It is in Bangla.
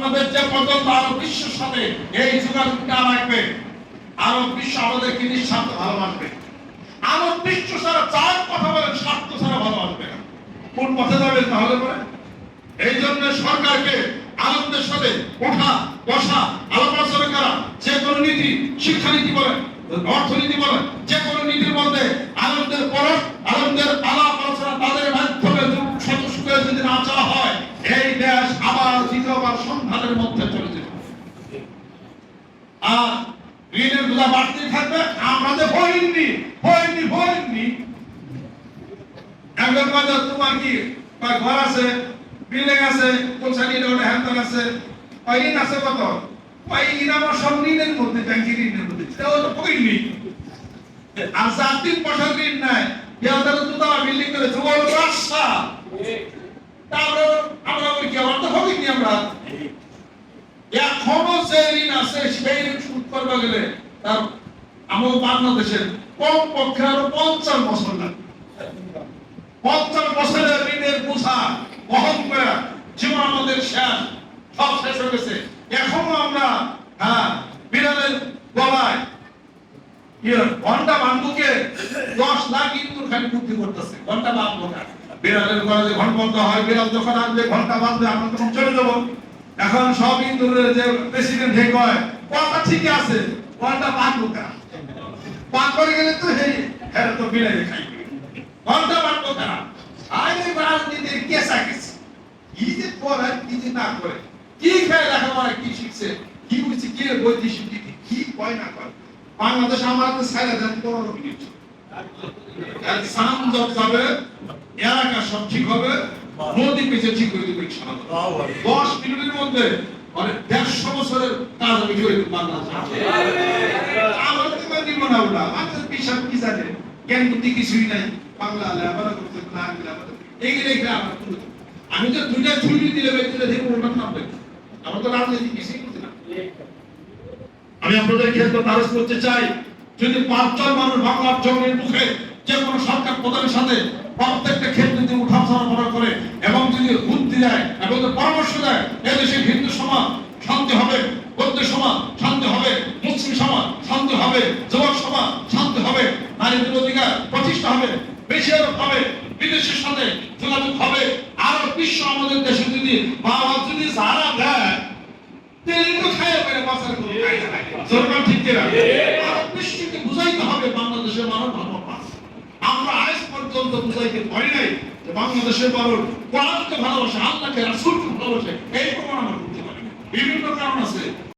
আপনাদের যে পর্যন্ত আরও বিশ্বের সাথে এই যোগাযোগটা রাখবে, আরও বিশ্ব আমাদেরকে নিঃস্বার্থ ভালোবাসবে আরও বিশ্ব সারা চার কথা বলেন, স্বার্থ ছাড়া ভালোবাসবে না। কোন পথে যাবেন তাহলে পরে? এই জন্য সরকারকে আনন্দের সাথে ওঠা, বসা আলোচনা করা, যে কোনো নীতি, শিক্ষানীতি বলেন, অর্থনীতি বলেন, যে কোনো নীতির মধ্যে দ্বিতীয়বার সন্ধানের মধ্যে চলে যাবে আর ঋণের বোঝা বাড়তেই থাকবে, আমরা যে হইনি হইনি হইনি একজন বাজার তোমার কি ঘর আছে, বিল্ডিং আছে কোনসানি রোড হ্যান্ডন আছে ঋণ আছে কত? ঋণ আমার সব ঋণের মধ্যে, ব্যাংকের ঋণের মধ্যে, সেটাও তো পড়িনি আর যার তিন বছর ঋণ নাই দেওয়ার দুতলা বিল্ডিং করে যুবক রাস্তা তারপরে আমরা কি, আমার তো হইনি আমরা? এখনও যে ঋণ আছে সেই ঋণ শোধ করতে গেলে তার আমার বাংলাদেশের কম পক্ষে আরও পঞ্চাশ বছর লাগবে পঞ্চাশ বছরের ঋণের বোঝা বহন করে জীবন আমাদের শেষ সব শেষ হয়ে গেছে। এখনও আমরা হ্যাঁ বিড়ালের গলায় ইয়ে, ঘণ্টা বান্ধবকে দশ লাখ ইন্দুর খালি বুদ্ধি করতেছে। ঘণ্টা বাঁধবো না। বিড়ালের গলায় ঘণ্টা বন্ধ হয় বিড়াল যখন আসবে ঘণ্টা বাঁধবে আমরা তখন চলে যাব। এখন সব ইন্দুরের যে প্রেসিডেন্ট হে কয় কথা ঠিকই আছে ঘণ্টা বাঁধবো না পাক করে গেলে তো হে হ্যাঁ তো বিড়ালে খাইবে ঘণ্টা বাঁধবো না আরে রাজনীতির কেসা কেসি কি যে করে, কি যে না করে। কি খেয়ে লেখাপড়া কি শিখছে? কি বুঝছে? কি বৈদেশিক নীতি? কি কয় না করে বাংলাদেশ আমাদের সাইলে দেন পনেরো মিনিট। আর সাম জব যাবে, এলাকা সব ঠিক হবে। নদী পেছে ঠিক হয়ে দেবে দশ মিনিটের মধ্যে মানে দেড়শো বছরের কাজ আমি করে দেবো আমার দিব না ওটা। আমাদের পিসাব কি জানে? জ্ঞান বুদ্ধি কিছুই নাই। বাংলা লেখাপড়া না আমার আমি তো দুইটা ছুটি দিলে দেখব আমার তো রাজনীতি কিছুই না। আমি আপনাদের ক্ষেত্রে তারস করতে চাই, যদি পাঁচজন মানুষ বাংলার জমির মুখে যে কোনো সরকার প্রধানের সাথে প্রত্যেকটা ক্ষেত্রে দেয় এবং পরামর্শ দেয় এদেশে হিন্দু সমাজ শান্তি হবে বৌদ্ধ সমাজ শান্তি হবে মুসলিম সমাজ শান্তি হবে যুবক সমাজ শান্তি হবে নারীদের অধিকার প্রতিষ্ঠা হবে বেশি আরও হবে বিদেশের সাথে যোগাযোগ হবে আরও বিশ্ব আমাদের দেশে যদি বাবা যদি সারা দেয় তেলে তো খায় করে বাসার কোনো সরকার ঠিক করে আর বৃষ্টিকে বুঝাইতে হবে বাংলাদেশের মানুষ ধর্ম আমরা আজ পর্যন্ত বুঝাইতে পারি নাই যে বাংলাদেশের মানুষ কোরআনকে ভালোবাসে, আল্লাহকে, রাসুলকে ভালোবাসে, এই প্রমাণ আমরা পারি বিভিন্ন কারণ আছে।